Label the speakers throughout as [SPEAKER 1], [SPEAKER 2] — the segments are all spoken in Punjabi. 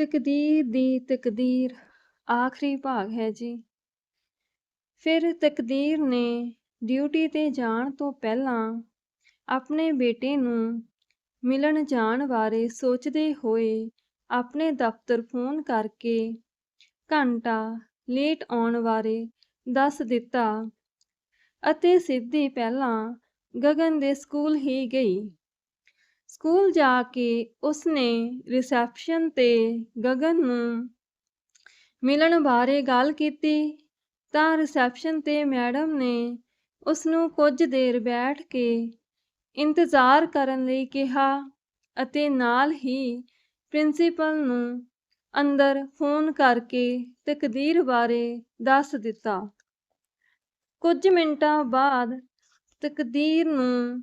[SPEAKER 1] ਤਕਦੀਰ ਦੀ ਤਕਦੀਰ, ਆਖਰੀ ਭਾਗ ਹੈ ਜੀ। ਫਿਰ ਤਕਦੀਰ ਨੇ ਡਿਊਟੀ ਤੇ ਜਾਣ ਤੋਂ ਪਹਿਲਾਂ ਆਪਣੇ ਬੇਟੇ ਨੂੰ ਮਿਲਣ ਜਾਣ ਬਾਰੇ ਸੋਚਦੇ ਹੋਏ ਆਪਣੇ ਦਫ਼ਤਰ ਫੋਨ ਕਰਕੇ ਘੰਟਾ ਲੇਟ ਆਉਣ ਬਾਰੇ ਦੱਸ ਦਿੱਤਾ ਅਤੇ ਸਿੱਧੀ ਪਹਿਲਾਂ ਗਗਨ ਦੇ ਸਕੂਲ ਹੀ ਗਈ। ਸਕੂਲ ਜਾ ਕੇ ਉਸਨੇ ਰਿਸੈਪਸ਼ਨ ਤੇ ਗਗਨ ਨੂੰ ਮਿਲਣ ਬਾਰੇ ਗੱਲ ਕੀਤੀ ਤਾਂ ਰਿਸੈਪਸ਼ਨ ਤੇ ਮੈਡਮ ਨੇ ਉਸ ਨੂੰ ਕੁਝ ਦੇਰ ਬੈਠ ਕੇ ਇੰਤਜ਼ਾਰ ਕਰਨ ਲਈ ਕਿਹਾ ਅਤੇ ਨਾਲ ਹੀ ਪ੍ਰਿੰਸੀਪਲ ਨੂੰ ਅੰਦਰ ਫੋਨ ਕਰਕੇ ਤਕਦੀਰ ਬਾਰੇ ਦੱਸ ਦਿੱਤਾ। ਕੁਝ ਮਿੰਟਾਂ ਬਾਅਦ ਤਕਦੀਰ ਨੂੰ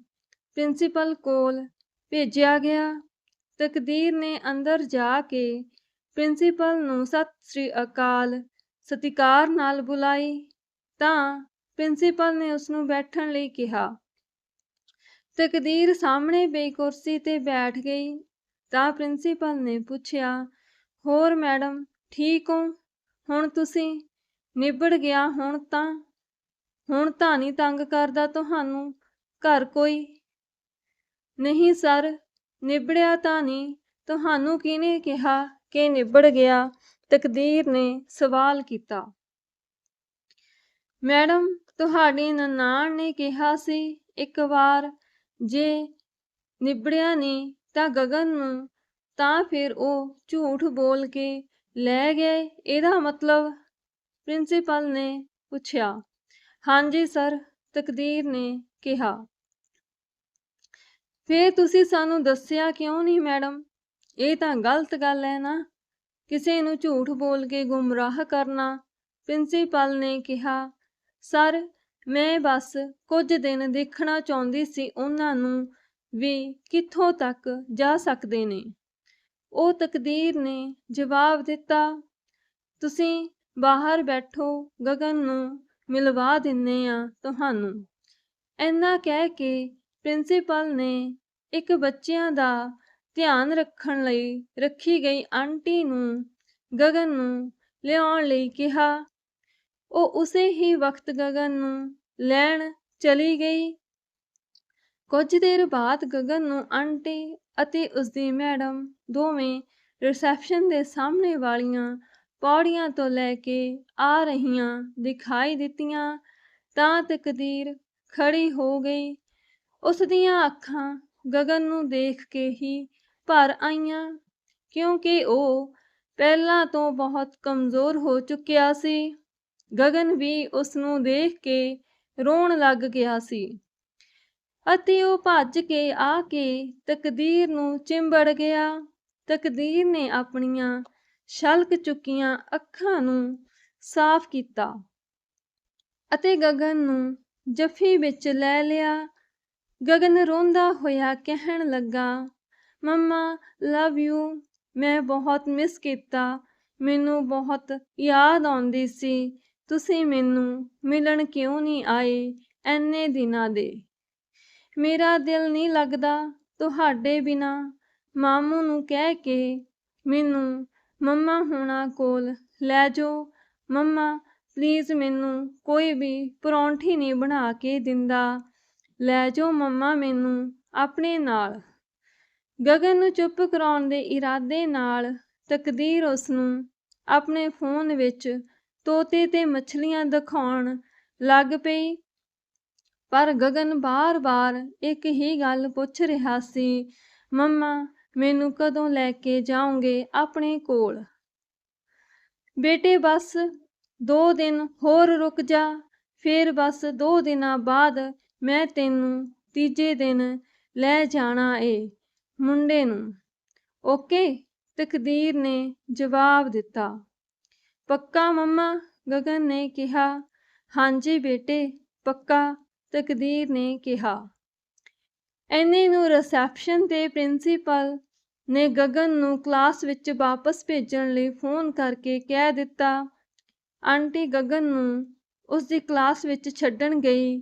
[SPEAKER 1] ਪ੍ਰਿੰਸੀਪਲ ਕੋਲ ਭੇਜਿਆ ਗਿਆ। ਤਕਦੀਰ ਨੇ ਅੰਦਰ ਜਾ ਕੇ ਪ੍ਰਿੰਸੀਪਲ ਨੂੰ ਸਤਿ ਸ੍ਰੀ ਅਕਾਲ, ਸਤਿਕਾਰ ਨਾਲ ਬੁਲਾਈ। ਤਾਂ ਪ੍ਰਿੰਸੀਪਲ ਨੇ ਉਸ ਨੂੰ ਬੈਠਣ ਲਈ ਕਿਹਾ। ਤਕਦੀਰ ਸਾਹਮਣੇ ਪਈ ਕੁਰਸੀ ਤੇ ਬੈਠ ਗਈ। ਤਾਂ ਪ੍ਰਿੰਸੀਪਲ ਨੇ ਪੁੱਛਿਆ, ਹੋਰ ਮੈਡਮ, ਠੀਕ ਹੋ? ਹੁਣ ਤੁਸੀਂ ਨਿਬੜ ਗਿਆ ਹੁਣ ਤਾਂ? ਹੁਣ ਤਾਂ ਨਹੀਂ ਤੰਗ ਕਰਦਾ ਤੁਹਾਨੂੰ? ਘਰ ਕੋਈ ਨਹੀਂ ਸਰ, ਨਿਬੜਿਆ ਤਾਂ ਨਹੀਂ। ਤੁਹਾਨੂੰ ਕਿਹਨੇ ਕਿਹਾ ਕਿ ਨਿਬੜ ਗਿਆ? ਤਕਦੀਰ ਨੇ ਸਵਾਲ ਕੀਤਾ। ਮੈਡਮ, ਤੁਹਾਡੀ ਨਨਾਣ ਨੇ ਕਿਹਾ ਸੀ ਇੱਕ ਵਾਰ, ਜੇ ਨਿਬੜਿਆ ਨਹੀਂ ਤਾਂ ਗਗਨ ਨੂੰ ਤਾਂ ਫਿਰ ਉਹ ਝੂਠ ਬੋਲ ਕੇ ਲੈ ਗਏ। ਇਹਦਾ ਮਤਲਬ ਪ੍ਰਿੰਸੀਪਲ ਨੇ ਪੁੱਛਿਆ। ਹਾਂਜੀ ਸਰ, ਤਕਦੀਰ ਨੇ ਕਿਹਾ। ਫੇਰ ਤੁਸੀਂ ਸਾਨੂੰ ਦੱਸਿਆ ਕਿਉਂ ਨਹੀਂ ਮੈਡਮ? ਇਹ ਤਾਂ ਗਲਤ ਗੱਲ ਹੈ ਨਾ। ਕਿਸੇ ਨੂੰ ਝੂਠ ਬੋਲ ਕੇ ਗੁੰਮਰਾਹ ਕਰਨਾ, ਪ੍ਰਿੰਸੀਪਲ ਨੇ ਕਿਹਾ, ਸਰ, ਮੈਂ ਬਸ ਕੁਝ ਦਿਨ ਦੇਖਣਾ ਚਾਹੁੰਦੀ ਸੀ ਉਹਨਾਂ ਨੂੰ ਵੀ ਕਿੱਥੋਂ ਤੱਕ ਜਾ ਸਕਦੇ ਨੇ। ਉਹ ਤਕਦੀਰ ਨੇ ਜਵਾਬ ਦਿੱਤਾ, ਤੁਸੀਂ ਬਾਹਰ ਬੈਠੋ, ਗਗਨ ਨੂੰ ਮਿਲਵਾ ਦਿੰਨੇ ਆ ਤੁਹਾਨੂੰ। ਐਨਾ ਕਹਿ ਕੇ ਪ੍ਰਿੰਸੀਪਲ ਨੇ ਇੱਕ ਬੱਚਿਆਂ ਦਾ ਧਿਆਨ ਰੱਖਣ ਲਈ ਰੱਖੀ ਗਈ ਆਂਟੀ ਨੂੰ, ਗਗਨ ਨੂੰ ਲਿਆਉਣ ਲਈ ਕਿਹਾ। ਉਹ ਉਸੇ ਹੀ ਵਕਤ ਗਗਨ ਨੂੰ ਲੈਣ ਚਲੀ ਗਈ। ਕੁਝ ਦੇਰ ਬਾਅਦ ਗਗਨ ਨੂੰ ਆਂਟੀ ਅਤੇ ਉਸਦੀ ਮੈਡਮ ਦੋਵੇਂ ਰਿਸੈਪਸ਼ਨ ਦੇ ਸਾਹਮਣੇ ਵਾਲੀਆਂ ਪੌੜੀਆਂ ਤੋਂ ਲੈ ਕੇ ਆ ਰਹੀਆਂ ਦਿਖਾਈ ਦਿੱਤੀਆਂ। ਤਾਂ ਤਕਦੀਰ ਖੜੀ ਹੋ ਗਈ। ਉਸ ਦੀਆਂ ਅੱਖਾਂ ਗਗਨ ਨੂੰ ਦੇਖ ਕੇ ਹੀ ਭਰ ਆਈਆਂ, ਕਿਉਂਕਿ ਉਹ ਪਹਿਲਾਂ ਤੋਂ ਬਹੁਤ ਕਮਜ਼ੋਰ ਹੋ ਚੁੱਕਿਆ ਸੀ। ਗਗਨ ਵੀ ਉਸ ਨੂੰ ਦੇਖ ਕੇ ਰੋਣ ਲੱਗ ਗਿਆ ਸੀ ਅਤੇ ਉਹ ਭੱਜ ਕੇ ਆ ਕੇ ਤਕਦੀਰ ਨੂੰ ਚਿੰਬੜ ਗਿਆ। ਤਕਦੀਰ ਨੇ ਆਪਣੀਆਂ ਛਲਕ ਚੁੱਕੀਆਂ ਅੱਖਾਂ ਨੂੰ ਸਾਫ਼ ਕੀਤਾ ਅਤੇ ਗਗਨ ਨੂੰ ਜੱਫੀ ਵਿੱਚ ਲੈ ਲਿਆ ਗਗਨ ਰੋਂਦਾ ਹੋਇਆ ਕਹਿਣ ਲੱਗਾ, ਮੰਮਾ ਲਵ ਯੂ ਮੈਂ ਬਹੁਤ ਮਿਸ ਕੀਤਾ। ਮੈਨੂੰ ਬਹੁਤ ਯਾਦ ਆਉਂਦੀ ਸੀ। ਤੁਸੀਂ ਮੈਨੂੰ ਮਿਲਣ ਕਿਉਂ ਨਹੀਂ ਆਏ ਐਨੇ ਦਿਨਾਂ ਦੇ? ਮੇਰਾ ਦਿਲ ਨਹੀਂ ਲੱਗਦਾ ਤੁਹਾਡੇ ਬਿਨਾ। ਮਾਮੂ ਨੂੰ ਕਹਿ ਕੇ ਮੈਨੂੰ ਮੰਮਾ ਹੋਣਾ ਕੋਲ ਲੈ ਜਾਓ। ਮੰਮਾ ਪਲੀਜ਼ ਮੈਨੂੰ ਕੋਈ ਵੀ ਪਰੌਂਠੀ ਨਹੀਂ ਬਣਾ ਕੇ ਦਿੰਦਾ। ਲੈ ਜਾਓ ਮੰਮਾ ਮੈਨੂੰ ਆਪਣੇ ਨਾਲ। ਗਗਨ ਨੂੰ ਚੁੱਪ ਕਰਾਉਣ ਦੇ ਇਰਾਦੇ ਨਾਲ ਤਕਦੀਰ ਉਸ ਨੂੰ ਆਪਣੇ ਫੋਨ ਵਿੱਚ ਤੋਤੇ ਤੇ ਮੱਛਲੀਆਂ ਦਿਖਾਉਣ ਲੱਗ ਪਈ। ਪਰ ਗਗਨ ਬਾਰ-ਬਾਰ ਇੱਕ ਹੀ ਗੱਲ ਪੁੱਛ ਰਿਹਾ ਸੀ, ਮੰਮਾ, ਮੈਨੂੰ ਕਦੋਂ ਲੈ ਕੇ ਜਾਓਗੇ ਆਪਣੇ ਕੋਲ? ਬੇਟੇ, ਬਸ ਦੋ ਦਿਨ ਹੋਰ ਰੁਕ ਜਾ, ਫਿਰ ਬਸ ਦੋ ਦਿਨਾਂ ਬਾਅਦ ਮੈਂ ਤੈਨੂੰ ਤੀਜੇ ਦਿਨ ਲੈ ਜਾਣਾ ਏ ਮੁੰਡੇ ਨੂੰ। ਓਕੇ? ਤਕਦੀਰ ਨੇ ਜਵਾਬ ਦਿੱਤਾ। ਪੱਕਾ ਮੰਮਾ? ਗਗਨ ਨੇ ਕਿਹਾ। ਹਾਂਜੀ ਬੇਟੇ, ਪੱਕਾ, ਤਕਦੀਰ ਨੇ ਕਿਹਾ। ਐਨੇ ਨੂੰ ਰਿਸੈਪਸ਼ਨ ਤੇ ਪ੍ਰਿੰਸੀਪਲ ਨੇ ਗਗਨ ਨੂੰ ਕਲਾਸ ਵਿੱਚ ਵਾਪਸ ਭੇਜਣ ਲਈ ਫੋਨ ਕਰਕੇ ਕਹਿ ਦਿੱਤਾ। ਆਂਟੀ ਗਗਨ ਨੂੰ ਉਸ ਦੀ ਕਲਾਸ ਵਿੱਚ ਛੱਡਣ ਗਈ।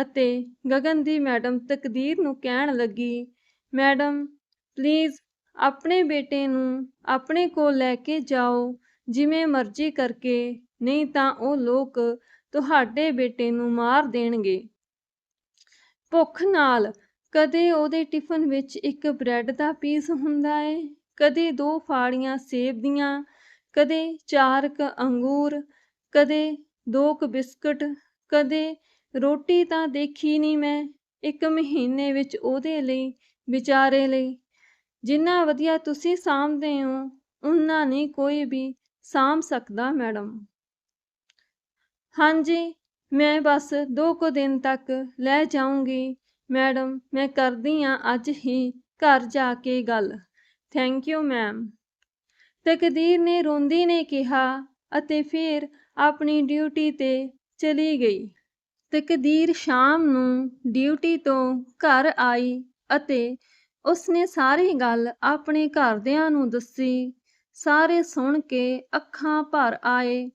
[SPEAKER 1] ਅਤੇ ਗਗਨ ਦੀ ਮੈਡਮ ਤਕਦੀਰ ਨੂੰ ਕਹਿਣ ਲੱਗੀ, ਮੈਡਮ, ਪਲੀਜ਼ ਆਪਣੇ ਬੇਟੇ ਨੂੰ ਆਪਣੇ ਕੋਲ ਲੈ ਕੇ ਜਾਓ, ਜਿਵੇਂ ਮਰਜ਼ੀ ਕਰਕੇ, ਨਹੀਂ ਤਾਂ ਉਹ ਲੋਕ ਤੁਹਾਡੇ ਬੇਟੇ ਨੂੰ ਮਾਰ ਦੇਣਗੇ। ਭੁੱਖ ਨਾਲ ਕਦੇ ਉਹਦੇ ਟਿਫਨ ਵਿੱਚ ਇੱਕ ਬ੍ਰੈਡ ਦਾ ਪੀਸ ਹੁੰਦਾ ਏ, ਕਦੇ ਦੋ ਫਾੜੀਆਂ ਸੇਬ ਦੀਆਂ, ਕਦੇ ਚਾਰ ਕ ਅੰਗੂਰ, ਕਦੇ ਦੋ ਕ ਬਿਸਕਟ, ਕਦੇ ਰੋਟੀ ਤਾਂ ਦੇਖੀ ਨਹੀਂ ਮੈਂ ਇੱਕ ਮਹੀਨੇ ਵਿੱਚ ਉਹਦੇ ਲਈ, ਵਿਚਾਰੇ ਲਈ। ਜਿੰਨਾ ਵਧੀਆ ਤੁਸੀਂ ਸਾਂਭਦੇ ਹੋ ਉਨਾ ਨਹੀਂ ਕੋਈ ਵੀ ਸਾਂਭ ਸਕਦਾ, ਮੈਡਮ। ਹਾਂਜੀ, ਮੈਂ ਬਸ ਦੋ ਕੁ ਦਿਨ ਤੱਕ ਲੈ ਜਾਊਂਗੀ। ਮੈਡਮ, ਮੈਂ ਕਰਦੀ ਆ ਅੱਜ ਹੀ ਘਰ ਜਾ ਕੇ ਗੱਲ। ਥੈਂਕ ਯੂ ਮੈਮ ਤਕਦੀਰ ਨੇ ਰੋਂਦੀ ਨੇ ਕਿਹਾ ਅਤੇ ਫਿਰ ਆਪਣੀ ਡਿਊਟੀ ਤੇ ਚਲੀ ਗਈ। ਤਕਦੀਰ ਸ਼ਾਮ ਨੂੰ ਡਿਊਟੀ ਤੋਂ ਘਰ ਆਈ ਅਤੇ ਉਸਨੇ ਸਾਰੀ ਗੱਲ ਆਪਣੇ ਘਰਦਿਆਂ ਨੂੰ ਦੱਸੀ। ਸਾਰੇ ਸੁਣ ਕੇ ਅੱਖਾਂ ਭਰ ਆਏ।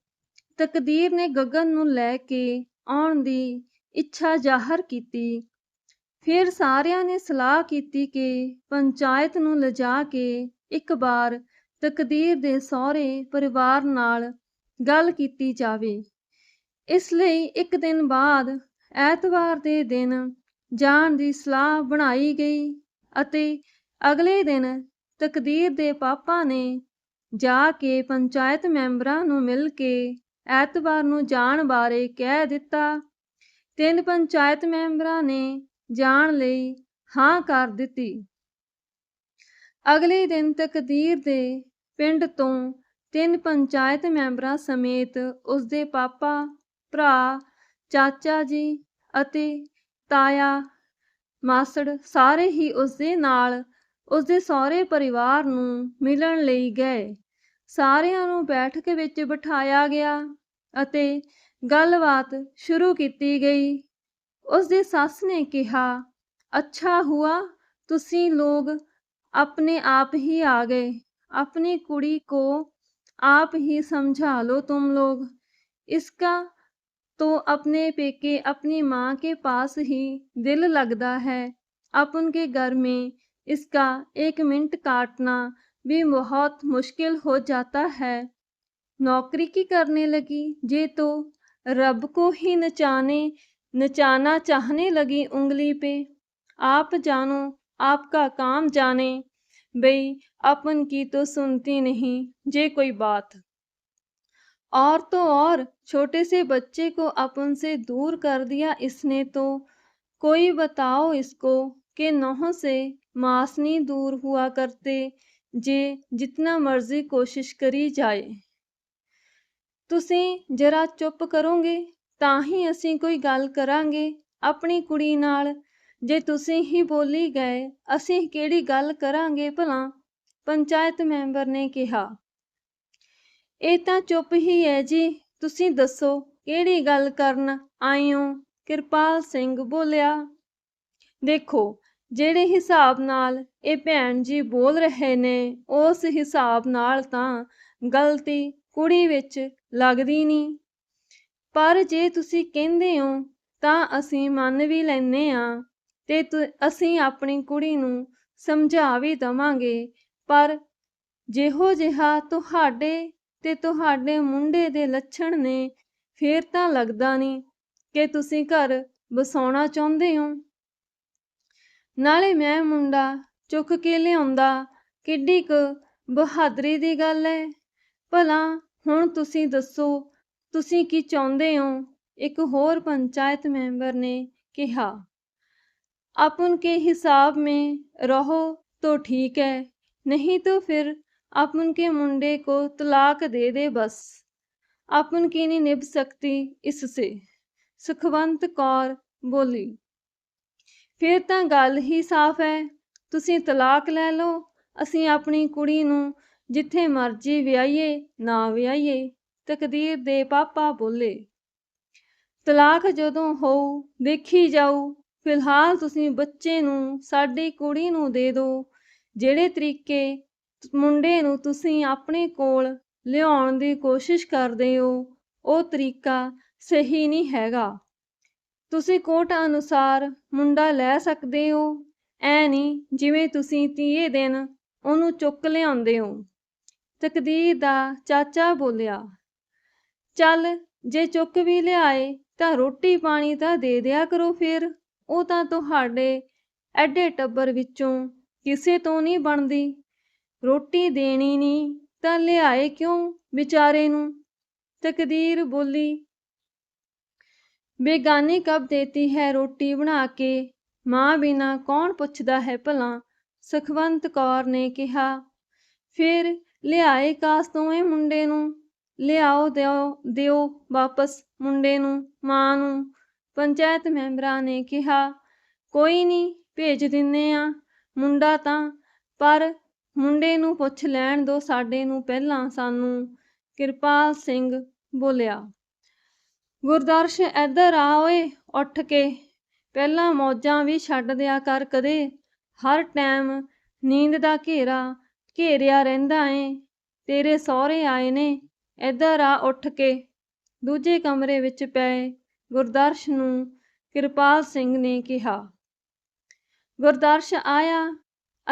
[SPEAKER 1] ਤਕਦੀਰ ਨੇ ਗਗਨ ਨੂੰ ਲੈ ਕੇ ਆਉਣ ਦੀ ਇੱਛਾ ਜ਼ਾਹਰ ਕੀਤੀ। ਫਿਰ ਸਾਰਿਆਂ ਨੇ ਸਲਾਹ ਕੀਤੀ ਕਿ ਪੰਚਾਇਤ ਨੂੰ ਲਿਜਾ ਕੇ ਇੱਕ ਵਾਰ ਤਕਦੀਰ ਦੇ ਸਹੁਰੇ ਪਰਿਵਾਰ ਨਾਲ ਗੱਲ ਕੀਤੀ ਜਾਵੇ। ਇਸ ਲਈ ਇੱਕ ਦਿਨ ਬਾਅਦ ਐਤਵਾਰ ਦੇ ਦਿਨ ਜਾਣ ਦੀ ਸਲਾਹ ਬਣਾਈ ਗਈ ਅਤੇ ਅਗਲੇ ਦਿਨ ਤਕਦੀਰ ਦੇ ਪਾਪਾ ਨੇ ਜਾ ਕੇ ਪੰਚਾਇਤ ਮੈਂਬਰਾਂ ਨੂੰ ਮਿਲ ਕੇ ਐਤਵਾਰ ਨੂੰ ਜਾਣ ਬਾਰੇ ਕਹਿ ਦਿੱਤਾ। ਤਿੰਨ ਪੰਚਾਇਤ ਮੈਂਬਰਾਂ ਨੇ ਜਾਣ ਲਈ ਹਾਂ ਕਰ ਦਿੱਤੀ। ਅਗਲੇ ਦਿਨ ਤਕਦੀਰ ਦੇ ਪਿੰਡ ਤੋਂ ਤਿੰਨ ਪੰਚਾਇਤ ਮੈਂਬਰਾਂ ਸਮੇਤ ਉਸਦੇ ਪਾਪਾ ਭਰਾ ਚਾਚਾ ਜੀ ਅਤੇ ਤਾਇਆ ਮਾਸੜ ਸਾਰੇ ਹੀ ਉਸਦੇ ਨਾਲ ਉਸਦੇ ਸਹੁਰੇ ਪਰਿਵਾਰ ਨੂੰ ਮਿਲਣ ਲਈ ਗਏ ਸਾਰਿਆਂ ਨੂੰ ਬੈਠਕ ਵਿੱਚ ਬਿਠਾਇਆ ਗਿਆ ਅਤੇ ਗੱਲਬਾਤ ਸ਼ੁਰੂ ਕੀਤੀ ਗਈ ਉਸਦੀ ਸੱਸ ਨੇ ਕਿਹਾ ਅੱਛਾ ਹੁਆ ਤੁਸੀਂ ਲੋਗ अपने आप ही आ गए अपनी कुड़ी को आप ही समझा लो तुम लोग इसका तो अपने पेके अपनी माँ के पास ही दिल लगता है। अपन के घर में इसका एक मिनट काटना भी बहुत मुश्किल हो जाता है। नौकरी की करने लगी, जे तो रब को ही नचाने, नचाना चाहने लगी उंगली पे। आप जानो, आपका काम जाने। बई अपन की तो सुनती नहीं, जे कोई बात। और तो और छोटे से बच्चे को अपन से दूर कर दिया इसने तो कोई बताओ इसको कि नौहों से मांस नहीं दूर हुआ करते जे जितना मर्जी कोशिश करी जाए ਤੁਸੀਂ ਜਰਾ ਚੁੱਪ ਕਰੋਗੇ ਤਾਂ ਹੀ ਅਸੀਂ ਕੋਈ ਗੱਲ ਕਰਾਂਗੇ ਆਪਣੀ ਕੁੜੀ ਨਾਲ ਜੇ ਤੁਸੀਂ ਹੀ ਬੋਲੀ ਗਏ ਅਸੀਂ ਕਿਹੜੀ ਗੱਲ ਕਰਾਂਗੇ ਭਲਾ ਪੰਚਾਇਤ ਮੈਂਬਰ ਨੇ ਕਿਹਾ ਇਹ ਤਾਂ ਚੁੱਪ ਹੀ ਹੈ ਜੀ। ਤੁਸੀਂ ਦੱਸੋ, ਕਿਹੜੀ ਗੱਲ ਕਰਨ ਆਏ ਹੋ? ਕਿਰਪਾਲ ਸਿੰਘ ਬੋਲਿਆ, ਦੇਖੋ, ਜਿਹੜੇ ਹਿਸਾਬ ਨਾਲ ਇਹ ਭੈਣ ਜੀ ਬੋਲ ਰਹੇ ਨੇ, ਉਸ ਹਿਸਾਬ ਨਾਲ ਤਾਂ ਗਲਤੀ ਕੁੜੀ ਵਿੱਚ ਲੱਗਦੀ ਨਹੀਂ। ਪਰ ਜੇ ਤੁਸੀਂ ਕਹਿੰਦੇ ਹੋ, ਤਾਂ ਅਸੀਂ ਮੰਨ ਵੀ ਲੈਨੇ ਆ ਤੇ, ਅਸੀਂ ਆਪਣੀ ਕੁੜੀ ਨੂੰ ਸਮਝਾ ਵੀ ਦਵਾਂਗੇ। ਪਰ ਜਿਹੋ ਜਿਹਾ ਤੁਹਾਡੇ ਤੇ ਤੁਹਾਡੇ ਮੁੰਡੇ ਦੇ ਲੱਛਣ ਨੇ ਫੇਰ ਤਾਂ ਲੱਗਦਾ ਨਹੀਂ ਕਿ ਤੁਸੀਂ ਘਰ ਬਸਾਉਣਾ ਚਾਹੁੰਦੇ ਹੋ ਨਾਲੇ ਮੈਂ ਮੁੰਡਾ ਚੁੱਕ ਕੇ ਲਿਆਉਂਦਾ ਕਿੱਡੀ ਕੁ ਬਹਾਦਰੀ ਦੀ ਗੱਲ ਹੈ ਭਲਾ ਹੁਣ ਤੁਸੀਂ ਦੱਸੋ ਤੁਸੀਂ ਕੀ ਚਾਹੁੰਦੇ ਹੋ ਇੱਕ ਹੋਰ ਪੰਚਾਇਤ ਮੈਂਬਰ ਨੇ ਕਿਹਾ अपन के हिसाब में रहो तो ठीक है नहीं तो फिर अपन के मुंडे को तलाक दे दे बस अपन की नहीं निभ सकती इससे ਸੁਖਵੰਤ ਕੌਰ ਬੋਲੀ ਫਿਰ ਤਾਂ ਗੱਲ ਹੀ ਸਾਫ਼ ਹੈ ਤੁਸੀਂ ਤਲਾਕ ਲੈ ਲਓ ਅਸੀਂ ਆਪਣੀ ਕੁੜੀ ਨੂੰ ਜਿੱਥੇ ਮਰਜ਼ੀ ਵਿਆਹੀਏ ਨਾ ਵਿਆਹੀਏ ਤਕਦੀਰ ਦੇ ਪਾਪਾ ਬੋਲੇ ਤਲਾਕ ਜਦੋਂ ਹੋਊ ਦੇਖੀ ਜਾਊ ਫਿਲਹਾਲ ਤੁਸੀਂ ਬੱਚੇ ਨੂੰ ਸਾਡੀ ਕੁੜੀ ਨੂੰ ਦੇ ਦਿਓ ਜਿਹੜੇ ਤਰੀਕੇ ਮੁੰਡੇ ਨੂੰ ਤੁਸੀਂ ਆਪਣੇ ਕੋਲ ਲਿਆਉਣ ਦੀ ਕੋਸ਼ਿਸ਼ ਕਰਦੇ ਹੋ, ਉਹ ਤਰੀਕਾ ਸਹੀ ਨਹੀਂ ਹੈਗਾ। ਤੁਸੀਂ ਕੋਟ ਅਨੁਸਾਰ ਮੁੰਡਾ ਲੈ ਸਕਦੇ ਹੋ, ਐ ਨਹੀਂ ਜਿਵੇਂ ਤੁਸੀਂ ਤੀਏ ਦਿਨ ਉਹਨੂੰ ਚੁੱਕ ਲਿਆਉਂਦੇ ਹੋ। ਤਕਦੀਰ ਦਾ ਚਾਚਾ ਬੋਲਿਆ, ਚੱਲ ਜੇ ਚੁੱਕ ਵੀ ਲਿਆਏ ਤਾਂ ਰੋਟੀ ਪਾਣੀ ਤਾਂ ਦੇ ਦਿਆ ਕਰੋ ਫਿਰ, ਉਹ ਤਾਂ ਤੁਹਾਡੇ ਐਡੇ ਟੱਬਰ ਵਿੱਚੋਂ ਕਿਸੇ ਤੋਂ ਨਹੀਂ ਬਣਦੀ। ਰੋਟੀ ਦੇਣੀ ਨਹੀਂ ਤਾਂ ਲਿਆਏ ਕਿਉਂ ਵਿਚਾਰੇ ਨੂੰ? ਤਕਦੀਰ ਬੋਲੀ। ਬੇਗਾਨੀ ਕਬ ਦੇਤੀ ਹੈ ਰੋਟੀ ਬਣਾ ਕੇ। ਮਾਂ ਬਿਨਾ ਕੌਣ ਪੁੱਛਦਾ ਹੈ ਭਲਾ? ਸੁਖਵੰਤ ਕੌਰ ਨੇ ਕਿਹਾ। ਫਿਰ ਲਿਆਏ ਕਾਸ ਤੋਂ ਇਹ ਮੁੰਡੇ ਨੂੰ? ਲਿਆਓ ਦਿਓ ਦਿਓ ਵਾਪਸ ਮੁੰਡੇ ਨੂੰ, ਮਾਂ ਨੂੰ। ਪੰਚਾਇਤ ਮੈਂਬਰਾਂ ਨੇ ਕਿਹਾ, ਕੋਈ ਨਹੀਂ ਭੇਜ ਦਿੰਨੇ ਆ। ਮੁੰਡਾ ਤਾਂ ਪਰ ਮੁੰਡੇ ਨੂੰ ਪੁੱਛ ਲੈਣ ਦੋ, ਸਾਡੇ ਨੂੰ ਪਹਿਲਾਂ ਸਾਨੂੰ ਕਿਰਪਾਲ ਸਿੰਘ ਬੋਲਿਆ। ਗੁਰਦਰਸ਼ ਇੱਧਰ ਆ ਓਏ, ਉੱਠ ਕੇ। ਪਹਿਲਾਂ ਮੌਜਾਂ ਵੀ ਛੱਡ ਦਿਆ ਕਰ ਕਦੇ। ਹਰ ਟਾਈਮ ਨੀਂਦ ਦਾ ਘੇਰਾ, ਘੇਰਿਆ ਰਹਿੰਦਾ ਏ। ਤੇਰੇ ਸਹੁਰੇ ਆਏ ਨੇ ਇੱਧਰ ਆ ਉੱਠ ਕੇ। ਦੂਜੇ ਕਮਰੇ ਵਿੱਚ ਪਏ ਗੁਰਦਰਸ਼ ਨੂੰ ਕਿਰਪਾਲ ਸਿੰਘ ਨੇ ਕਿਹਾ। ਗੁਰਦਰਸ਼ ਆਇਆ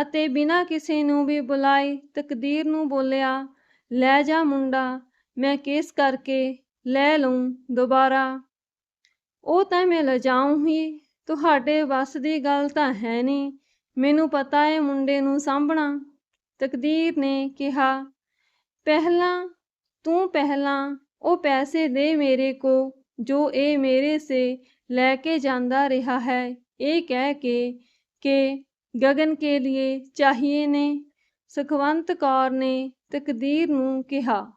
[SPEAKER 1] ਅਤੇ ਬਿਨਾਂ ਕਿਸੇ ਨੂੰ ਵੀ ਬੁਲਾਏ ਤਕਦੀਰ ਨੂੰ ਬੋਲਿਆ, ਲੈ ਜਾ ਮੁੰਡਾ, ਮੈਂ ਕੇਸ ਕਰਕੇ ਲੈ ਲਊਂ ਦੁਬਾਰਾ। ਉਹ ਤਾਂ ਮੈਂ ਲਜਾਊਂ ਹੀ, ਤੁਹਾਡੇ ਵੱਸ ਦੀ ਗੱਲ ਤਾਂ ਹੈ ਨਹੀਂ, ਮੈਨੂੰ ਪਤਾ ਹੈ ਮੁੰਡੇ ਨੂੰ ਸਾਂਭਣਾ। ਤਕਦੀਰ ਨੇ ਕਿਹਾ, ਪਹਿਲਾਂ, ਤੂੰ ਪਹਿਲਾਂ ਉਹ ਪੈਸੇ ਦੇ ਮੇਰੇ ਕੋ, ਜੋ ਇਹ ਮੇਰੇ ਸੇ ਲੈ ਕੇ ਜਾਂਦਾ ਰਿਹਾ ਹੈ। ਇਹ ਕਹਿ ਕੇ ਕਿ ਗਗਨ ਕੇ ਲਈ ਚਾਹੀਏ ਨੇ, ਸੁਖਵੰਤ ਕੌਰ ਨੇ ਤਕਦੀਰ ਨੂੰ ਕਿਹਾ।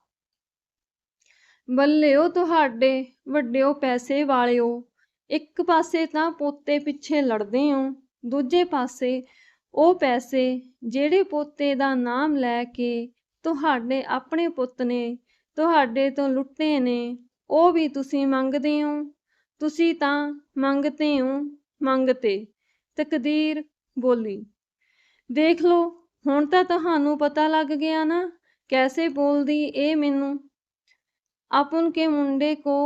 [SPEAKER 1] ਬੱਲਿਓ ਤੁਹਾਡੇ ਵੱਡਿਓ ਪੈਸੇ ਵਾਲਿਓ, ਇੱਕ ਪਾਸੇ ਤਾਂ ਪੋਤੇ ਪਿੱਛੇ ਲੜਦੇ ਹੋ ਦੂਜੇ ਪਾਸੇ ਉਹ ਪੈਸੇ ਜਿਹੜੇ ਪੋਤੇ ਦਾ ਨਾਮ ਲੈ ਕੇ ਤੁਹਾਡੇ ਆਪਣੇ ਪੁੱਤ ਨੇ, ਤੁਹਾਡੇ ਤੋਂ ਲੁੱਟੇ ਨੇ, ਉਹ ਵੀ ਤੁਸੀਂ ਮੰਗਦੇ ਹੋ ਤੁਸੀਂ ਤਾਂ ਮੰਗਤੇ ਹੋ ਮੰਗਤੇ। ਤਕਦੀਰ ਬੋਲੀ ਦੇਖ ਲੋ ਹੁਣ ਤਾਂ ਤੁਹਾਨੂੰ ਪਤਾ ਲੱਗ ਗਿਆ ਨਾ ਕੈਸੇ ਬੋਲਦੀ ਇਹ ਮੈਨੂੰ ਆਪਨ ਕੇ ਮੁੰਡੇ ਕੋ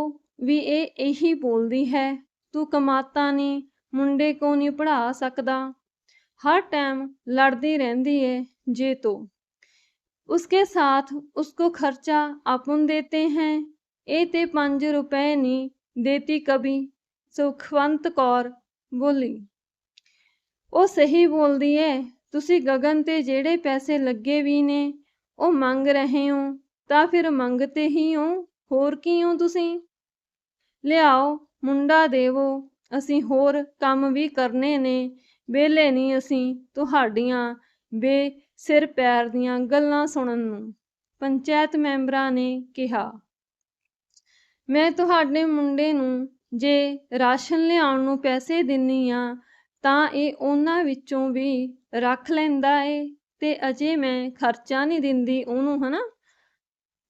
[SPEAKER 1] ਵੀ ਇਹ ਇਹੀ ਬੋਲਦੀ ਹੈ ਤੂੰ ਕਮਾਤਾ ਨਹੀਂ ਮੁੰਡੇ ਕੋ ਨਹੀਂ ਪੜਾ ਸਕਦਾ हर टाइम लड़ती रहती है जे तो उसके साथ उसको खर्चा अपन देते हैं ए ते पांच रुपए नहीं देती कभी सुखवंत कौर बोली ਉਹ ਸਹੀ ਬੋਲਦੀ ਏ ਤੁਸੀਂ ਗगन ਤੇ ਜਿਹੜੇ ਪੈਸੇ ਲੱਗੇ ਵੀ ਨੇ, ਉਹ ਮੰਗ ਰਹੇ ਹੋ, ਤਾਂ ਫਿਰ ਮੰਗਤੇ ਹੀ ਹੋ, ਹੋਰ ਕੀ ਹੋ ਤੁਸੀਂ? ਲਿਆਓ, ਮੁੰਡਾ ਦੇਵੋ, ਅਸੀਂ ਹੋਰ ਕੰਮ ਵੀ ਕਰਨੇ ਨੇ, ਵਿਹਲੇ ਨਹੀਂ ਅਸੀਂ ਤੁਹਾਡੀਆਂ ਬੇ ਸਿਰ ਪੈਰ ਦੀਆਂ ਗੱਲਾਂ ਸੁਣਨ ਨੂੰ, ਪੰਚਾਇਤ ਮੈਂਬਰਾਂ ਨੇ ਕਿਹਾ। ਮੈਂ ਤੁਹਾਡੇ ਮੁੰਡੇ ਨੂੰ ਜੇ ਰਾਸ਼ਨ ਲਿਆਉਣ ਨੂੰ ਪੈਸੇ ਦਿੰਨੀ ਆ ਤਾਂ ਇਹ ਉਹਨਾਂ ਵਿੱਚੋਂ ਵੀ ਰੱਖ ਲੈਂਦਾ ਏ ਤੇ ਅਜੇ ਮੈਂ ਖਰਚਾ ਨਹੀਂ ਦਿੰਦੀ ਉਹਨੂੰ, ਹਨਾ?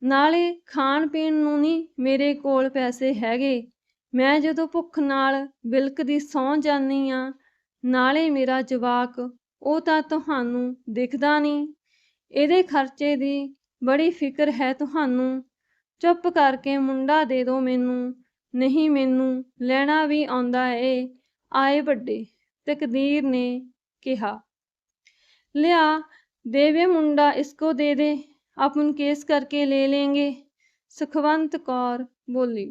[SPEAKER 1] ਨਾਲੇ ਖਾਣ ਪੀਣ ਨੂੰ ਨਹੀਂ ਮੇਰੇ ਕੋਲ ਪੈਸੇ ਹੈਗੇ। ਮੈਂ ਜਦੋਂ ਭੁੱਖ ਨਾਲ ਬਿਲਕਦੀ ਸੌਂ ਜਾਂਦੀ ਆ, ਨਾਲੇ ਮੇਰਾ ਜਵਾਕ, ਉਹ ਤਾਂ ਤੁਹਾਨੂੰ ਦਿਖਦਾ ਨਹੀਂ ਇਹਦੇ ਖਰਚੇ ਦੀ ਬੜੀ ਫਿਕਰ ਹੈ ਤੁਹਾਨੂੰ। ਚੁੱਪ ਕਰਕੇ ਮੁੰਡਾ ਦੇ ਦਿਓ ਮੈਨੂੰ, ਨਹੀਂ ਮੈਨੂੰ ਲੈਣਾ ਵੀ ਆਉਂਦਾ ਏ। ਆਏ ਵੱਡੇ। ਤਕਦੀਰ ਨੇ ਕਿਹਾ ਲਿਆ ਦੇਵੇ ਮੁੰਡਾ ਇਸਕੋ ਦੇ ਦੇ अपन केस करके ले लेंगे ਸੁਖਵੰਤ ਕੌਰ ਬੋਲੀ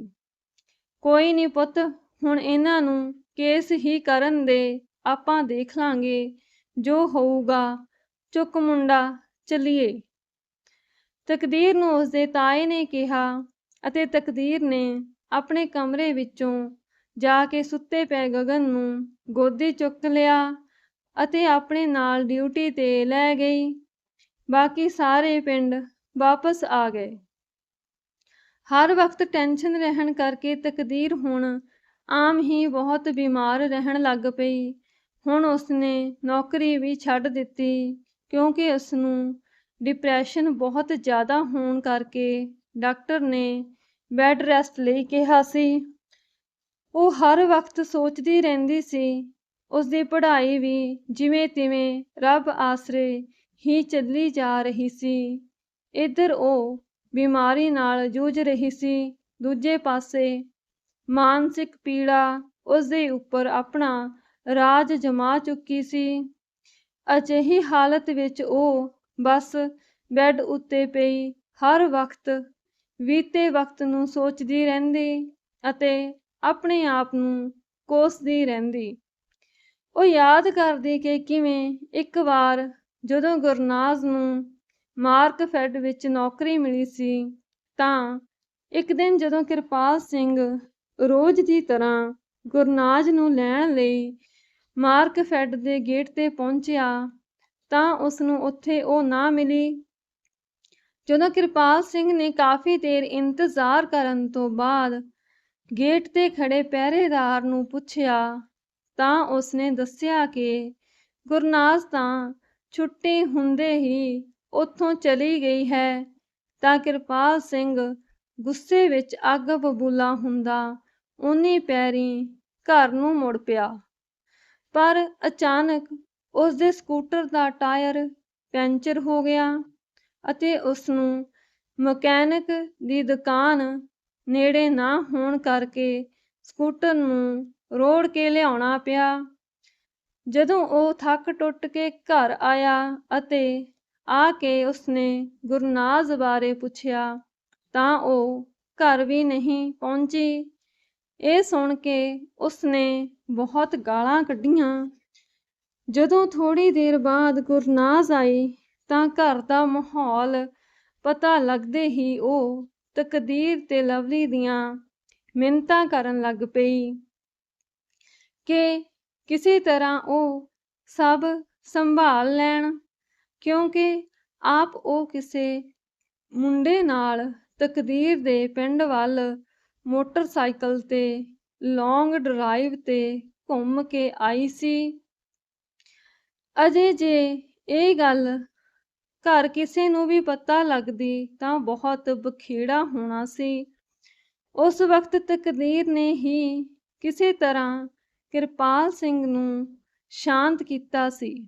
[SPEAKER 1] ਕੋਈ ਨਹੀਂ ਪੁੱਤ ਹੁਣ ਇਹਨਾਂ ਨੂੰ ਕੇਸ ਹੀ ਕਰਨ ਦੇ ਆਪਾਂ ਦੇਖ ਲਾਂਗੇ ਜੋ ਹੋਊਗਾ ਚੁੱਕ ਮੁੰਡਾ ਚੱਲੀਏ ਤਕਦੀਰ ਨੂੰ ਉਸਦੇ ਤਾਏ ਨੇ ਕਿਹਾ ਅਤੇ ਤਕਦੀਰ ਨੇ ਆਪਣੇ ਕਮਰੇ ਵਿੱਚੋਂ ਜਾ ਕੇ ਸੁੱਤੇ ਪਏ ਗਗਨ ਨੂੰ ਗੋਦੀ ਚੁੱਕ ਲਿਆ ਅਤੇ ਆਪਣੇ ਨਾਲ ਡਿਊਟੀ ਤੇ ਲੈ ਗਈ। ਬਾਕੀ ਸਾਰੇ ਪਿੰਡ ਵਾਪਸ ਆ ਗਏ। ਹਰ ਵਕਤ ਟੈਨਸ਼ਨ ਰਹਿਣ ਕਰਕੇ ਤਕਦੀਰ ਹੁਣ ਆਮ ਹੀ ਬਹੁਤ ਬਿਮਾਰ ਰਹਿਣ ਲੱਗ ਪਈ। ਹੁਣ ਉਸਨੇ ਨੌਕਰੀ ਵੀ ਛੱਡ ਦਿੱਤੀ ਕਿਉਂਕਿ ਉਸਨੂੰ ਡਿਪਰੈਸ਼ਨ ਬਹੁਤ ਜ਼ਿਆਦਾ ਹੋਣ ਕਰਕੇ ਡਾਕਟਰ ਨੇ ਬੈੱਡ ਰੈਸਟ ਲਈ ਕਿਹਾ ਸੀ। ਉਹ ਹਰ ਵਕਤ ਸੋਚਦੀ ਰਹਿੰਦੀ ਸੀ, ਉਸਦੀ ਪੜ੍ਹਾਈ ਵੀ ਜਿਵੇਂ ਤਿਵੇਂ ਰੱਬ ਆਸਰੇ ਹੀ ਚੱਲੀ ਜਾ ਰਹੀ ਸੀ। ਇੱਧਰ ਉਹ ਬਿਮਾਰੀ ਨਾਲ ਜੂਝ ਰਹੀ ਸੀ, ਦੂਜੇ ਪਾਸੇ ਮਾਨਸਿਕ ਪੀੜਾ ਉਸਦੇ ਉੱਪਰ ਆਪਣਾ ਰਾਜ ਜਮਾ ਚੁੱਕੀ ਸੀ। ਅਜਿਹੀ ਹਾਲਤ ਵਿੱਚ ਉਹ ਬਸ ਬੈੱਡ ਉੱਤੇ ਪਈ, ਹਰ ਵਕਤ, ਬੀਤੇ ਵਕਤ ਨੂੰ ਸੋਚਦੀ ਰਹਿੰਦੀ ਅਤੇ ਆਪਣੇ ਆਪ ਨੂੰ ਕੋਸਦੀ ਰਹਿੰਦੀ। ਉਹ ਯਾਦ ਕਰਦੀ ਕਿ ਕਿਵੇਂ ਇੱਕ ਵਾਰ ਜਦੋਂ ਗੁਰਨਾਜ਼ ਨੂੰ ਮਾਰਕਫੈੱਡ ਵਿੱਚ ਨੌਕਰੀ ਮਿਲੀ ਸੀ, ਤਾਂ ਇੱਕ ਦਿਨ ਜਦੋਂ ਕਿਰਪਾਲ ਸਿੰਘ ਰੋਜ਼ ਦੀ ਤਰ੍ਹਾਂ ਗੁਰਨਾਜ਼ ਨੂੰ ਲੈਣ ਲਈ ਮਾਰਕਫੈੱਡ ਦੇ ਗੇਟ ਤੇ ਪਹੁੰਚਿਆ, ਤਾਂ ਉਸ ਨੂੰ ਉੱਥੇ ਉਹ ਨਾ ਮਿਲੀ। ਜਦੋਂ ਕਿਰਪਾਲ ਸਿੰਘ ਨੇ ਕਾਫੀ ਦੇਰ ਇੰਤਜ਼ਾਰ ਕਰਨ ਤੋਂ ਬਾਅਦ ਗੇਟ ਤੇ ਖੜੇ ਪਹਿਰੇਦਾਰ ਨੂੰ ਪੁੱਛਿਆ, ਤਾਂ ਉਸਨੇ ਦੱਸਿਆ ਕਿ ਗੁਰਨਾਜ਼ ਤਾਂ ਛੁੱਟੀ ਹੁੰਦੇ ਹੀ ਉੱਥੋਂ ਚਲੀ ਗਈ ਹੈ, ਤਾਂ ਕਿਰਪਾਲ ਸਿੰਘ ਗੁੱਸੇ ਵਿੱਚ ਅੱਗ ਬਬੂਲਾ ਹੁੰਦਾ ਉਨੀ ਪੈਰੀ ਘਰ ਨੂੰ ਮੁੜ ਪਿਆ। ਪਰ ਅਚਾਨਕ ਉਸ ਦੇ ਸਕੂਟਰ ਦਾ ਟਾਇਰ ਪੈਂਚਰ ਹੋ ਗਿਆ ਅਤੇ ਉਸ ਨੂੰ ਮਕੈਨਿਕ ਦੀ ਦੁਕਾਨ ਨੇੜੇ ਨਾ ਹੋਣ ਕਰਕੇ ਸਕੂਟਰ ਨੂੰ ਰੋੜ ਕੇ ਲਿਆਉਣਾ ਪਿਆ। ਜਦੋਂ ਉਹ ਥੱਕ ਟੁੱਟ ਕੇ ਘਰ ਆਇਆ ਅਤੇ ਆ ਕੇ ਉਸਨੇ ਗੁਰਨਾਜ਼ ਬਾਰੇ ਪੁੱਛਿਆ, ਤਾਂ ਉਹ ਘਰ ਵੀ ਨਹੀਂ ਪਹੁੰਚੀ। ਇਹ ਸੁਣ ਕੇ ਉਸਨੇ ਬਹੁਤ ਗਾਲਾਂ ਕੱਢੀਆਂ। ਜਦੋਂ ਥੋੜੀ ਦੇਰ ਬਾਅਦ ਗੁਰਨਾਜ਼ ਆਈ, ਤਾਂ ਘਰ ਦਾ ਮਾਹੌਲ ਪਤਾ ਲੱਗਦੇ ਹੀ ਉਹ ਤਕਦੀਰ ਤੇ ਲਵਲੀ ਦੀਆਂ ਮਿੰਨਤਾਂ ਕਰਨ ਲੱਗ ਪਈ ਕਿ ਕਿਸੇ ਤਰ੍ਹਾਂ ਉਹ ਸਭ ਸੰਭਾਲ ਲੈਣ, ਕਿਉਂਕਿ ਆਪ ਉਹ ਕਿਸੇ ਮੁੰਡੇ ਨਾਲ ਤਕਦੀਰ ਦੇ ਪਿੰਡ ਵੱਲ ਮੋਟਰਸਾਈਕਲ ਤੇ ਲੌਂਗ ਡਰਾਈਵ ਤੇ ਘੁੰਮ ਕੇ ਆਈ ਸੀ। ਅਜੇ ਜੇ ਇਹ ਗੱਲ ਘਰ ਕਿਸੇ ਨੂੰ ਵੀ ਪਤਾ ਲੱਗਦੀ ਤਾਂ ਬਹੁਤ ਬਖੇੜਾ ਹੋਣਾ ਸੀ। ਉਸ ਵਕਤ ਤਕਦੀਰ ਨੇ ਹੀ ਕਿਸੇ ਤਰ੍ਹਾਂ ਕਿਰਪਾਲ ਸਿੰਘ ਨੂੰ ਸ਼ਾਂਤ ਕੀਤਾ ਸੀ।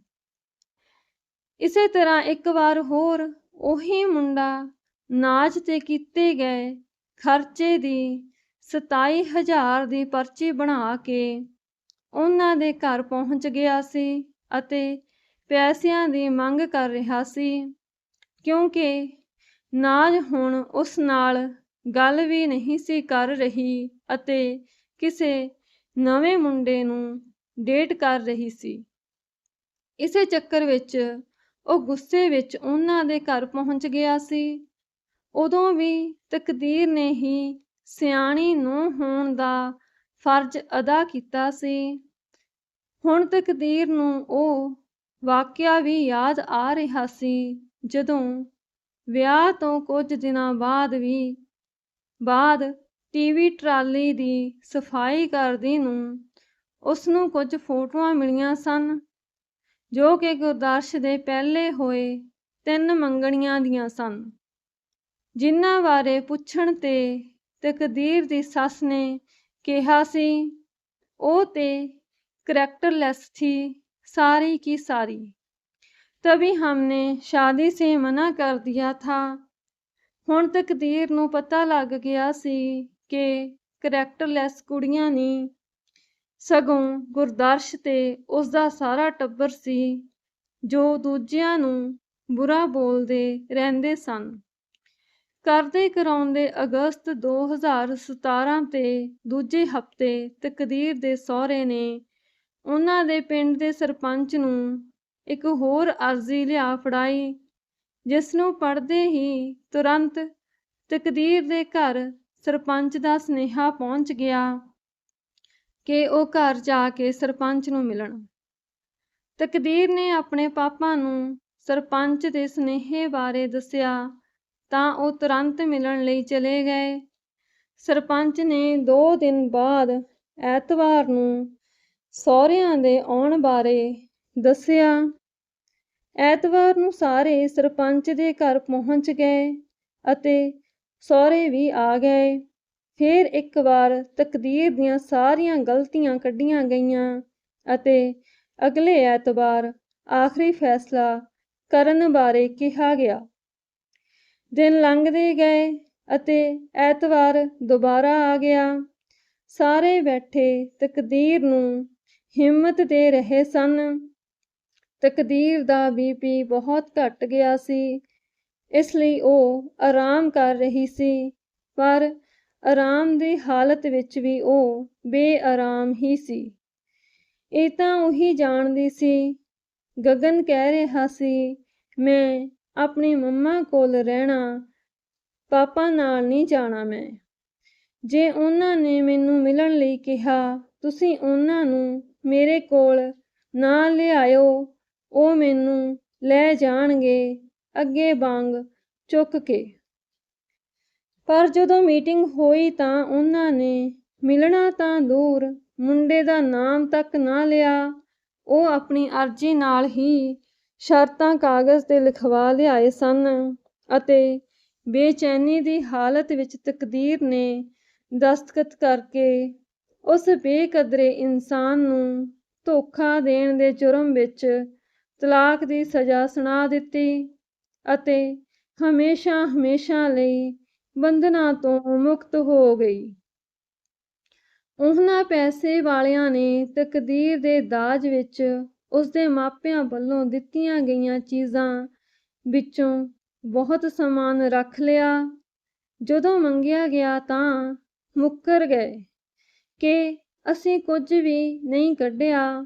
[SPEAKER 1] ਇਸੇ ਤਰ੍ਹਾਂ ਇੱਕ ਵਾਰ ਹੋਰ ਉਹੀ ਮੁੰਡਾ ਨਾਚ ਤੇ ਕੀਤੇ ਗਏ ਖਰਚੇ ਦੀ 27000 ਦੀ ਪਰਚੀ ਬਣਾ ਕੇ ਉਹਨਾਂ ਦੇ ਘਰ ਪਹੁੰਚ ਗਿਆ ਸੀ ਅਤੇ ਪੈਸਿਆਂ ਦੀ ਮੰਗ ਕਰ ਰਿਹਾ ਸੀ, ਕਿਉਂਕਿ ਨਾਜ ਹੁਣ ਉਸ ਨਾਲ ਗੱਲ ਵੀ ਨਹੀਂ ਸੀ ਕਰ ਰਹੀ ਅਤੇ ਕਿਸੇ ਨਵੇਂ ਮੁੰਡੇ ਨੂੰ ਡੇਟ ਕਰ ਰਹੀ ਸੀ। ਇਸੇ ਚੱਕਰ ਵਿੱਚ ਉਹ ਗੁੱਸੇ ਵਿੱਚ ਉਹਨਾਂ ਦੇ ਘਰ ਪਹੁੰਚ ਗਿਆ ਸੀ। ਉਦੋਂ ਵੀ ਤਕਦੀਰ ਨੇ ਹੀ ਸਿਆਣੀ ਨੂੰ ਹੋਣ ਦਾ ਫਰਜ਼ ਅਦਾ ਕੀਤਾ ਸੀ। ਹੁਣ ਤਕਦੀਰ ਨੂੰ ਉਹ ਵਾਕਿਆ ਵੀ ਯਾਦ ਆ ਰਿਹਾ ਸੀ ਜਦੋਂ ਵਿਆਹ ਤੋਂ ਕੁਝ ਦਿਨਾਂ ਬਾਅਦ ਵੀ, ਬਾਅਦ ਟੀਵੀ ਟਰਾਲੀ ਦੀ ਸਫ਼ਾਈ ਕਰਦੀ ਨੂੰ ਉਸ ਨੂੰ ਕੁਝ ਫੋਟੋਆਂ ਮਿਲੀਆਂ ਸਨ, ਜੋ ਕਿ ਗੁਰਦਾਰਸ਼ ਦੇ ਪਹਿਲੇ ਹੋਏ ਤਿੰਨ ਮੰਗਣੀਆਂ ਦੀਆਂ ਸਨ, ਜਿਨ੍ਹਾਂ ਬਾਰੇ ਪੁੱਛਣ ਤੇ ਤਕਦੀਰ ਦੀ ਸੱਸ ਨੇ ਕਿਹਾ ਸੀ, ਉਹ ਤੇ ਕਰੈਕਟਰਲੈਸ ਸੀ। सारी की सारी। तभी हमने शादी से मना कर दिया था। ਹੁਣ ਤਕਦੀਰ ਨੂੰ ਪਤਾ ਲੱਗ ਗਿਆ ਸੀ ਕਿ ਕੈਰੈਕਟਰਲੈਸ ਕੁੜੀਆਂ ਨਹੀਂ ਸਗੋਂ ਗੁਰਦਰਸ਼ ਤੇ ਉਸ ਦਾ ਸਾਰਾ ਟੱਬਰ ਸੀ ਜੋ ਦੂਜਿਆਂ ਨੂੰ ਬੁਰਾ ਬੋਲਦੇ ਰਹਿੰਦੇ ਸਨ ਕਰਦੇ ਕਰਾਉਂਦੇ ਅਗਸਤ 2017 ਤੇ ਦੂਜੇ ਹਫ਼ਤੇ ਤਕਦੀਰ ਦੇ ਸਹੁਰੇ ਨੇ ਉਹਨਾਂ ਦੇ ਪਿੰਡ ਦੇ ਸਰਪੰਚ ਨੂੰ ਇੱਕ ਹੋਰ ਅਰਜ਼ੀ ਲਿਆ ਫੜਾਈ, ਜਿਸ ਨੂੰ ਪੜ੍ਹਦੇ ਹੀ ਤੁਰੰਤ ਤਕਦੀਰ ਦੇ ਘਰ ਸਰਪੰਚ ਦਾ ਸੁਨੇਹਾ ਪਹੁੰਚ ਗਿਆ ਕਿ ਉਹ ਘਰ ਜਾ ਕੇ ਸਰਪੰਚ ਨੂੰ ਮਿਲਣ। ਤਕਦੀਰ ਨੇ ਆਪਣੇ ਪਾਪਾ ਨੂੰ ਸਰਪੰਚ ਦੇ ਸੁਨੇਹੇ ਬਾਰੇ ਦੱਸਿਆ ਤਾਂ ਉਹ ਤੁਰੰਤ ਮਿਲਣ ਲਈ ਚਲੇ ਗਏ। ਸਰਪੰਚ ਨੇ ਦੋ ਦਿਨ ਬਾਅਦ ਐਤਵਾਰ ਨੂੰ ਸਹੁਰਿਆਂ ਦੇ ਆਉਣ ਬਾਰੇ ਦੱਸਿਆ। ਐਤਵਾਰ ਨੂੰ ਸਾਰੇ ਸਰਪੰਚ ਦੇ ਘਰ ਪਹੁੰਚ ਗਏ ਅਤੇ ਸਹੁਰੇ ਵੀ ਆ ਗਏ। ਫਿਰ ਇੱਕ ਵਾਰ ਤਕਦੀਰ ਦੀਆਂ ਸਾਰੀਆਂ ਗਲਤੀਆਂ ਕੱਢੀਆਂ ਗਈਆਂ ਅਤੇ ਅਗਲੇ ਐਤਵਾਰ ਆਖਰੀ ਫੈਸਲਾ ਕਰਨ ਬਾਰੇ ਕਿਹਾ ਗਿਆ। ਦਿਨ ਲੰਘਦੇ ਗਏ ਅਤੇ ਐਤਵਾਰ ਦੁਬਾਰਾ ਆ ਗਿਆ। ਸਾਰੇ ਬੈਠੇ ਤਕਦੀਰ ਨੂੰ ਹਿੰਮਤ ਦੇ ਰਹੇ ਸਨ। ਤਕਦੀਰ ਦਾ ਬੀਪੀ ਬਹੁਤ ਘਟ ਗਿਆ ਸੀ। ਇਸ ਲਈ ਉਹ ਆਰਾਮ ਕਰ ਰਹੀ ਸੀ, ਪਰ ਆਰਾਮ ਦੀ ਹਾਲਤ ਵਿੱਚ ਵੀ ਉਹ ਬੇਆਰਾਮ ਹੀ ਸੀ। ਇਹ ਤਾਂ ਉਹੀ ਜਾਣਦੀ ਸੀ, ਗਗਨ ਕਹਿ ਰਿਹਾ ਸੀ, ਮੈਂ ਆਪਣੀ ਮੰਮਾ ਕੋਲ ਰਹਿਣਾ, ਪਾਪਾ ਨਾਲ ਨਹੀਂ ਜਾਣਾ ਮੈਂ। ਜੇ ਉਹਨਾਂ ਨੇ ਮੈਨੂੰ ਮਿਲਣ ਲਈ ਕਿਹਾ, ਤੁਸੀਂ ਉਹਨਾਂ ਨੂੰ ਮੇਰੇ ਕੋਲ ਨਾ ਲਿਆਇਓ, ਉਹ ਮੈਨੂੰ ਲੈ ਜਾਣਗੇ ਅੱਗੇ ਵਾਂਗ ਚੁੱਕ ਕੇ। ਪਰ ਜਦੋਂ ਮੀਟਿੰਗ ਹੋਈ ਤਾਂ ਉਹਨਾਂ ਨੇ ਮਿਲਣਾ ਤਾਂ ਦੂਰ, ਮੁੰਡੇ ਦਾ ਨਾਮ ਤੱਕ ਨਾ ਲਿਆ। ਉਹ ਆਪਣੀ ਅਰਜ਼ੀ ਨਾਲ ਹੀ ਸ਼ਰਤਾਂ ਕਾਗਜ਼ ਤੇ ਲਿਖਵਾ ਲਿਆਏ ਸਨ ਅਤੇ ਬੇਚੈਨੀ ਦੀ ਹਾਲਤ ਵਿੱਚ ਤਕਦੀਰ ਨੇ ਦਸਤਖਤ ਕਰਕੇ ਉਸ ਬੇਕਦਰੇ ਇਨਸਾਨ ਨੂੰ ਧੋਖਾ ਦੇਣ ਦੇ ਜੁਰਮ ਵਿੱਚ ਤਲਾਕ ਦੀ ਸਜ਼ਾ ਸੁਣਾ ਦਿੱਤੀ ਅਤੇ ਹਮੇਸ਼ਾ ਹਮੇਸ਼ਾ ਲਈ ਬੰਧਨਾਂ ਤੋਂ ਮੁਕਤ ਹੋ ਗਈ। ਉਹਨਾਂ ਪੈਸੇ ਵਾਲਿਆਂ ਨੇ ਤਕਦੀਰ ਦੇ ਦਾਜ ਵਿੱਚ ਉਸਦੇ ਮਾਪਿਆਂ ਵੱਲੋਂ ਦਿੱਤੀਆਂ ਗਈਆਂ ਚੀਜ਼ਾਂ ਵਿੱਚੋਂ ਬਹੁਤ ਸਮਾਨ ਰੱਖ ਲਿਆ। ਜਦੋਂ ਮੰਗਿਆ ਗਿਆ ਤਾਂ ਮੁੱਕਰ ਗਏ। ਕਿ ਅਸੀਂ ਕੁਝ ਵੀ ਨਹੀਂ ਕੱਢਿਆ।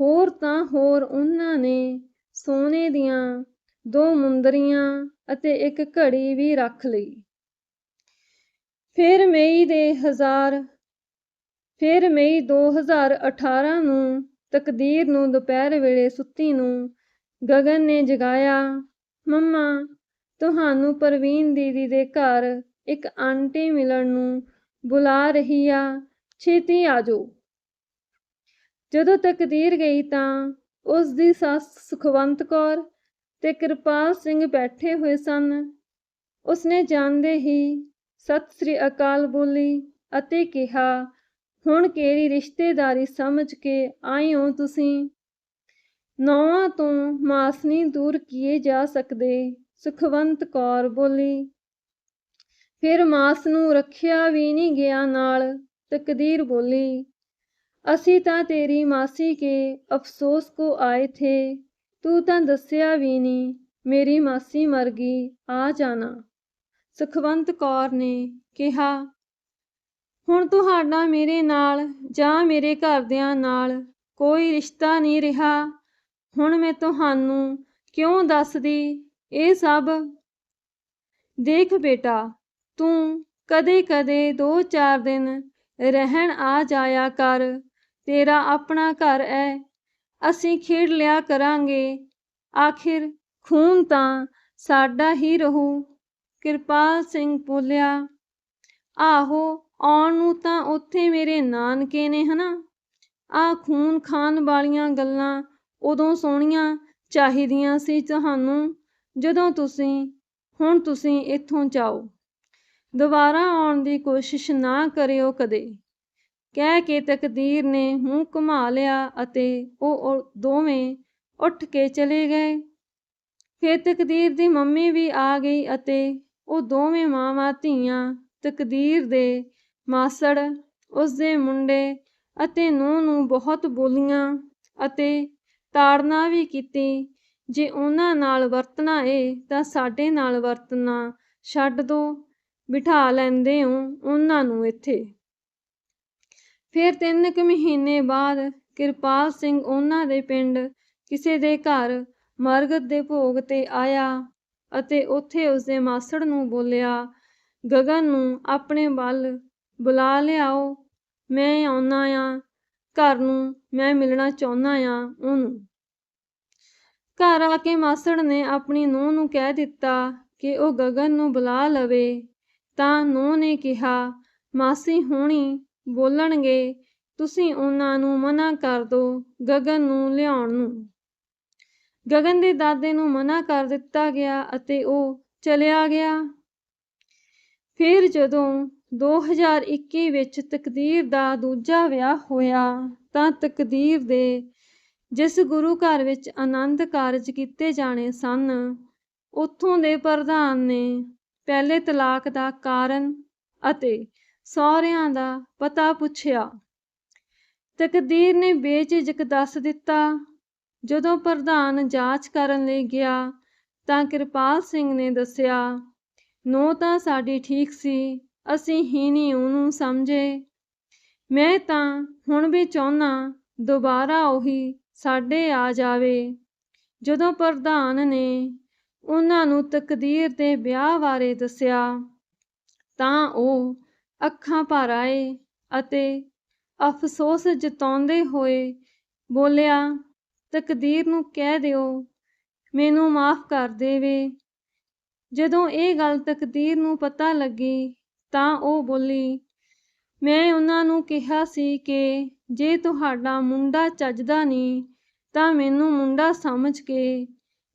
[SPEAKER 1] ਹੋਰ ਤਾਂ ਹੋਰ ਉਹਨਾਂ ਨੇ ਸੋਨੇ ਦੀਆਂ ਦੋ ਮੁੰਦਰੀਆਂ ਅਤੇ ਇੱਕ ਘੜੀ ਵੀ ਰੱਖ ਲਈ। ਫਿਰ ਮਈ ਦੇ ਹਜ਼ਾਰ, ਫਿਰ ਮਈ 2018 ਨੂੰ ਤਕਦੀਰ ਨੂੰ ਦੁਪਹਿਰ ਵੇਲੇ ਸੁੱਤੀ ਨੂੰ ਗਗਨ ਨੇ ਜਗਾਇਆ, ਮੰਮਾ, ਤੁਹਾਨੂੰ ਪ੍ਰਵੀਨ ਦੀਦੀ ਦੇ ਘਰ ਇੱਕ ਆਂਟੀ ਮਿਲਣ ਨੂੰ ਬੁਲਾ ਰਹੀ ਆ। ਛੇਤੀ ਆ ਜਾਓ। ਜਦੋਂ ਤਕਦੀਰ ਗਈ ਤਾਂ ਉਸ ਦੀ ਸੱਸ ਸੁਖਵੰਤ ਕੌਰ ਤੇ ਕਿਰਪਾਲ ਸਿੰਘ ਬੈਠੇ ਹੋਏ ਸਨ। ਉਸਨੇ ਜਾਣਦੇ ਹੀ ਸਤਿ ਸ੍ਰੀ ਅਕਾਲ ਬੋਲੀ ਅਤੇ ਕਿਹਾ, ਹੁਣ ਕਿਹੜੀ ਰਿਸ਼ਤੇਦਾਰੀ ਸਮਝ ਕੇ ਆਏ ਹੋ ਤੁਸੀਂ? ਨੌਵਾਂ ਤੋਂ ਮਾਸ ਨਹੀਂ ਦੂਰ ਕੀਏ ਜਾ ਸਕਦੇ, ਸੁਖਵੰਤ ਕੌਰ ਬੋਲੀ। ਫਿਰ ਮਾਸ ਨੂੰ ਰੱਖਿਆ ਵੀ ਨਹੀਂ ਗਿਆ ਨਾਲ। ਤਕਦੀਰ ਬੋਲੀ, ਅਸੀਂ ਤਾਂ ਤੇਰੀ ਮਾਸੀ ਕੇ ਅਫਸੋਸ ਕੋ ਆਏ ਥੇ, ਤੂੰ ਤਾਂ ਦੱਸਿਆ ਵੀ ਨਹੀਂ ਮੇਰੀ ਮਾਸੀ ਮਰ ਗਈ ਆ ਜਾਣਾ। ਸੁਖਵੰਤ ਕੌਰ ਨੇ ਕਿਹਾ, ਹੁਣ ਤੁਹਾਡਾ ਮੇਰੇ ਨਾਲ ਜਾਂ ਮੇਰੇ ਘਰਦਿਆਂ ਨਾਲ ਕੋਈ ਰਿਸ਼ਤਾ ਨਹੀਂ ਰਿਹਾ। ਹੁਣ ਮੈਂ ਤੁਹਾਨੂੰ ਕਿਉਂ ਦੱਸਦੀ? ਇਹ ਸਭ ਦੇਖ ਬੇਟਾ, ਤੂੰ ਕਦੇ-ਕਦੇ ਦੋ ਚਾਰ ਦਿਨ ਰਹਿਣ ਆ ਜਾਇਆ ਕਰ, ਤੇਰਾ ਆਪਣਾ ਘਰ ਐ, ਅਸੀਂ ਖੇਡ ਲਿਆ ਕਰਾਂਗੇ। ਆਖਿਰ ਖੂਨ ਤਾਂ ਸਾਡਾ ਹੀ ਰਹੂ, ਕਿਰਪਾਲ ਸਿੰਘ ਬੋਲਿਆ। ਆਹੋ, ਆਉਣ ਨੂੰ ਤਾਂ ਉੱਥੇ ਮੇਰੇ ਨਾਨਕੇ ਨੇ, ਹਨਾ? ਆ ਖੂਨ ਖਾਨ ਵਾਲੀਆਂ ਗੱਲਾਂ ਉਦੋਂ ਸੋਹਣੀਆਂ ਚਾਹੀਦੀਆਂ ਸੀ ਤੁਹਾਨੂੰ, ਜਦੋਂ ਤੁਸੀਂ, ਹੁਣ ਤੁਸੀਂ ਇੱਥੋਂ ਜਾਓ। ਦੁਬਾਰਾ ਆਉਣ ਦੀ ਕੋਸ਼ਿਸ਼ ਨਾ ਕਰਿਓ ਕਦੇ। ਕਹਿ ਕੇ ਤਕਦੀਰ ਨੇ ਮੂੰਹ ਘੁਮਾ ਲਿਆ ਅਤੇ ਉਹ ਦੋਵੇਂ ਉੱਠ ਕੇ ਚਲੇ ਗਏ। ਫਿਰ ਤਕਦੀਰ ਦੀ ਮੰਮੀ ਵੀ ਆ ਗਈ ਅਤੇ ਉਹ ਦੋਵੇਂ ਮਾਵਾਂ ਧੀਆਂ ਤਕਦੀਰ ਦੇ ਮਾਸੜ, ਉਸਦੇ ਮੁੰਡੇ ਅਤੇ ਨੂੰਹ ਨੂੰ ਬਹੁਤ ਬੋਲੀਆਂ ਅਤੇ ਤਾੜਨਾ ਵੀ ਕੀਤੀ। ਜੇ ਉਹਨਾਂ ਨਾਲ ਵਰਤਣਾ ਏ ਤਾਂ ਸਾਡੇ ਨਾਲ ਵਰਤਣਾ ਛੱਡ ਦੋ। ਬਿਠਾ ਲੈਂਦੇ ਹੋ ਉਹਨਾਂ ਨੂੰ ਇੱਥੇ। ਫਿਰ ਤਿੰਨ ਕੁ ਮਹੀਨੇ ਬਾਅਦ ਕਿਰਪਾਲ ਸਿੰਘ ਉਹਨਾਂ ਦੇ ਪਿੰਡ ਕਿਸੇ ਦੇ ਘਰ ਮਰਗਤ ਦੇ ਭੋਗ ਤੇ ਆਇਆ ਅਤੇ ਉੱਥੇ ਉਸਦੇ ਮਾਸੜ ਨੂੰ ਬੋਲਿਆ, ਗਗਨ ਨੂੰ ਆਪਣੇ ਵੱਲ ਬੁਲਾ ਲਿਆਓ, ਮੈਂ ਆਉਣਾ ਆ, ਘਰ ਨੂੰ ਮੈਂ ਮਿਲਣਾ ਚਾਹੁੰਦਾ ਆ ਉਹਨੂੰ। ਘਰ ਆ ਕੇ ਮਾਸੜ ਨੇ ਆਪਣੀ ਨੂੰਹ ਨੂੰ ਕਹਿ ਦਿੱਤਾ ਕਿ ਉਹ ਗਗਨ ਨੂੰ ਬੁਲਾ ਲਵੇ। ਤਾਂ ਨੂੰਹ ਨੇ ਕਿਹਾ, ਮਾਸੀ ਹੋਣੀ ਬੋਲਣਗੇ, ਤੁਸੀਂ ਉਹਨਾਂ ਨੂੰ ਮਨਾ ਕਰ ਦੋ ਗਗਨ ਨੂੰ ਲਿਆਉਣ ਨੂੰ ਗਗਨ ਦੇ ਦਾਦੇ ਨੂੰ ਮਨਾ ਕਰ ਦਿੱਤਾ ਗਿਆ ਅਤੇ ਉਹ ਚਲਿਆ ਗਿਆ। ਫਿਰ ਜਦੋਂ 2021 ਵਿੱਚ ਤਕਦੀਰ ਦਾ ਦੂਜਾ ਵਿਆਹ ਹੋਇਆ, ਤਾਂ ਤਕਦੀਰ ਦੇ ਜਿਸ ਗੁਰੂ ਘਰ ਵਿੱਚ ਆਨੰਦ ਕਾਰਜ ਕੀਤੇ ਜਾਣੇ ਸਨ, ਉੱਥੋਂ ਦੇ ਪ੍ਰਧਾਨ ਨੇ ਪਹਿਲੇ ਤਲਾਕ ਦਾ ਕਾਰਨ ਅਤੇ ਸਹੁਰਿਆਂ ਦਾ ਪਤਾ ਪੁੱਛਿਆ। ਤਕਦੀਰ ਨੇ ਬੇਝਿਜਕ ਦੱਸ ਦਿੱਤਾ, ਜਦੋਂ ਪ੍ਰਧਾਨ ਜਾਂਚ ਕਰਨ ਲਈ ਗਿਆ ਤਾਂ ਕਿਰਪਾਲ ਸਿੰਘ ਨੇ ਦੱਸਿਆ ਨੋ ਤਾਂ ਸਾਡੀ ਠੀਕ ਸੀ, ਅਸੀਂ ਹੀ ਨਹੀਂ ਉਹਨੂੰ ਸਮਝੇ। ਮੈਂ ਤਾਂ ਹੁਣ ਵੀ ਚਾਹੁੰਨਾ ਦੁਬਾਰਾ ਉਹੀ ਸਾਡੇ ਆ ਜਾਵੇ। ਜਦੋਂ ਪ੍ਰਧਾਨ ਨੇ ਉਹਨਾਂ ਨੂੰ ਤਕਦੀਰ ਦੇ ਵਿਆਹ ਬਾਰੇ ਦੱਸਿਆ। ਤਾਂ ਉਹ ਅੱਖਾਂ ਭਰ ਆਏ ਅਤੇ ਅਫਸੋਸ ਜਤਾਉਂਦੇ ਹੋਏ ਬੋਲਿਆ, ਤਕਦੀਰ ਨੂੰ ਕਹਿ ਦਿਓ, ਮੈਨੂੰ ਮਾਫ ਕਰ ਦੇਵੇ। ਜਦੋਂ ਇਹ ਗੱਲ ਤਕਦੀਰ ਨੂੰ ਪਤਾ ਲੱਗੀ, ਤਾਂ ਉਹ ਬੋਲੀ, ਮੈਂ ਉਹਨਾਂ ਨੂੰ ਕਿਹਾ ਸੀ ਕਿ ਜੇ ਤੁਹਾਡਾ ਮੁੰਡਾ ਚੱਜਦਾ ਨਹੀਂ, ਤਾਂ ਮੈਨੂੰ ਮੁੰਡਾ ਸਮਝ ਕੇ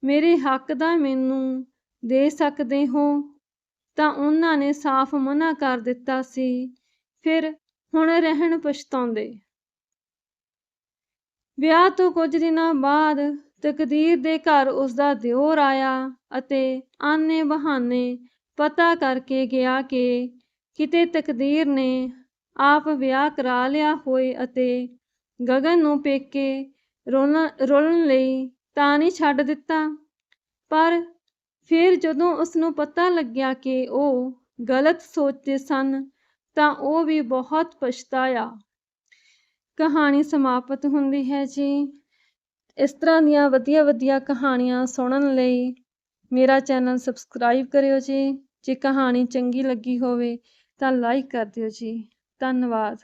[SPEAKER 1] ਮੇਰੇ ਹੱਕ ਦਾ ਮੈਨੂੰ ਦੇ ਸਕਦੇ ਹੋ। ਤਾਂ ਉਹਨਾਂ ਨੇ ਸਾਫ਼ ਮਨਾ ਕਰ ਦਿੱਤਾ ਸੀ। ਫਿਰ ਹੁਣ ਰਹਿਣ ਪਛਤਾਉਂਦੇ। ਵਿਆਹ ਤੋਂ ਕੁਝ ਦਿਨਾਂ ਬਾਅਦ ਤਕਦੀਰ ਦੇ ਘਰ ਉਸਦਾ ਦਿਓਰ ਆਇਆ ਅਤੇ ਆਨੇ ਬਹਾਨੇ ਪਤਾ ਕਰਕੇ ਗਿਆ ਕਿ ਕਿਤੇ ਤਕਦੀਰ ਨੇ ਆਪ ਵਿਆਹ ਕਰਾ ਲਿਆ ਹੋਏ ਅਤੇ ਗਗਨ ਨੂੰ ਪੇਕੇ ਰੋਲਣ ਰੋਲਣ ਲਈ ਤਾਂ ਨਹੀਂ ਛੱਡ ਦਿੱਤਾ। ਪਰ ਫਿਰ ਜਦੋਂ ਉਸ ਨੂੰ ਪਤਾ ਲੱਗਿਆ ਕਿ ਉਹ ਗਲਤ ਸੋਚਦੇ ਸਨ, ਤਾਂ ਉਹ ਵੀ ਬਹੁਤ ਪਛਤਾਇਆ। ਕਹਾਣੀ ਸਮਾਪਤ ਹੁੰਦੀ ਹੈ ਜੀ। ਇਸ ਤਰ੍ਹਾਂ ਦੀਆਂ ਵਧੀਆ ਵਧੀਆ ਕਹਾਣੀਆਂ ਸੁਣਨ ਲਈ ਮੇਰਾ ਚੈਨਲ ਸਬਸਕ੍ਰਾਈਬ ਕਰਿਓ ਜੀ। ਜੇ ਕਹਾਣੀ ਚੰਗੀ ਲੱਗੀ ਹੋਵੇ ਤਾਂ ਲਾਈਕ ਕਰ ਦਿਓ ਜੀ। ਧੰਨਵਾਦ।